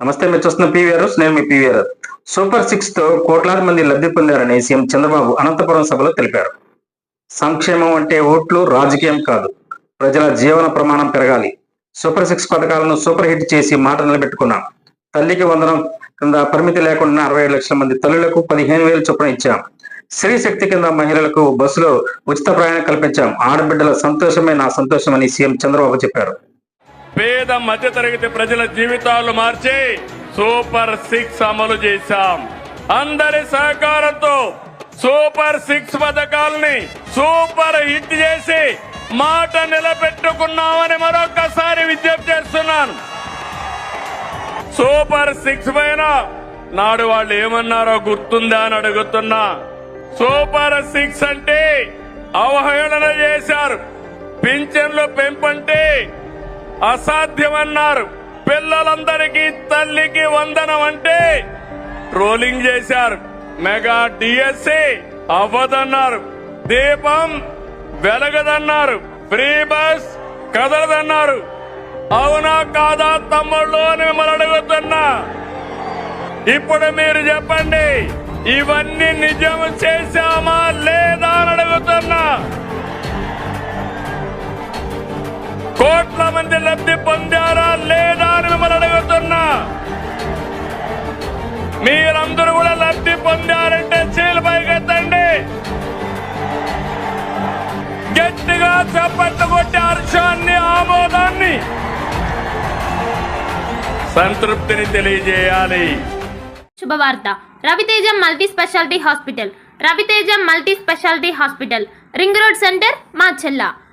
నమస్తే మీరు చూస్తున్న పివిఆర్ నేను మీ పీవీఆర్ సూపర్ సిక్స్తో కోట్లాది మంది లబ్ధి పొందారని సీఎం చంద్రబాబు అనంతపురం సభలో తెలిపారు. సంక్షేమం అంటే ఓట్లు రాజకీయం కాదు. ప్రజల జీవన ప్రమాణం పెరగాలి. సూపర్ సిక్స్ పథకాలను సూపర్ హిట్ చేసి మాట నిలబెట్టుకున్నాం. తల్లికి వందనం కింద పరిమితి లేకుండా అరవై ఏడు లక్షల మంది తల్లులకు పదిహేను వేలు చొప్పున ఇచ్చాం. స్త్రీ శక్తి కింద మహిళలకు బస్సులో ఉచిత ప్రయాణం కల్పించాం. ఆడబిడ్డల సంతోషమే నా సంతోషమని సీఎం చంద్రబాబు చెప్పారు. పేద మధ్యతరగతి ప్రజల జీవితాలు మార్చి సూపర్ సిక్స్ అమలు చేశాం. అందరి సహకారంతో సూపర్ సిక్స్ పథకాలని సూపర్ హిట్ చేసి మాట నిలబెట్టుకున్నామని మరొకసారి విజ్ఞప్తి చేస్తున్నాను. సూపర్ సిక్స్ పైన నాడు వాళ్ళు ఏమన్నారో గుర్తుందా అని అడుగుతున్నా. సూపర్ సిక్స్ అంటే అవహేళన చేశారు. పింఛన్లు పెంపంటే అసాధ్యమన్నారు. పిల్లలందరికీ తల్లికి వందనం అంటే ట్రోలింగ్ చేశారు. మెగా డిఎస్సి అవ్వదన్నారు. దీపం వెలగదన్నారు. Free bus కదలదన్నారు. అవునా కాదా తమ్ముళ్ళు అని మిమ్మల్ని అడుగుతున్నా. ఇప్పుడు మీరు చెప్పండి ఇవన్నీ నిజం చేశామా లేదా? మంది లబ్ధి పొందారా లేదా అని మిమ్మల్ని అడుగుతున్నా. మీరందరూ కూడా లబ్ధి పొందారంటే చీలు పైకెత్తండి. గట్టిగా చప్పట్లు కొట్టి హర్షాన్ని ఆమోదాన్ని సంతృప్తిని తెలియజేయాలి. శుభవార్త. Raviteja multi speciality hospital. Raviteja multi speciality hospital. Ring road centre మా చెల్లా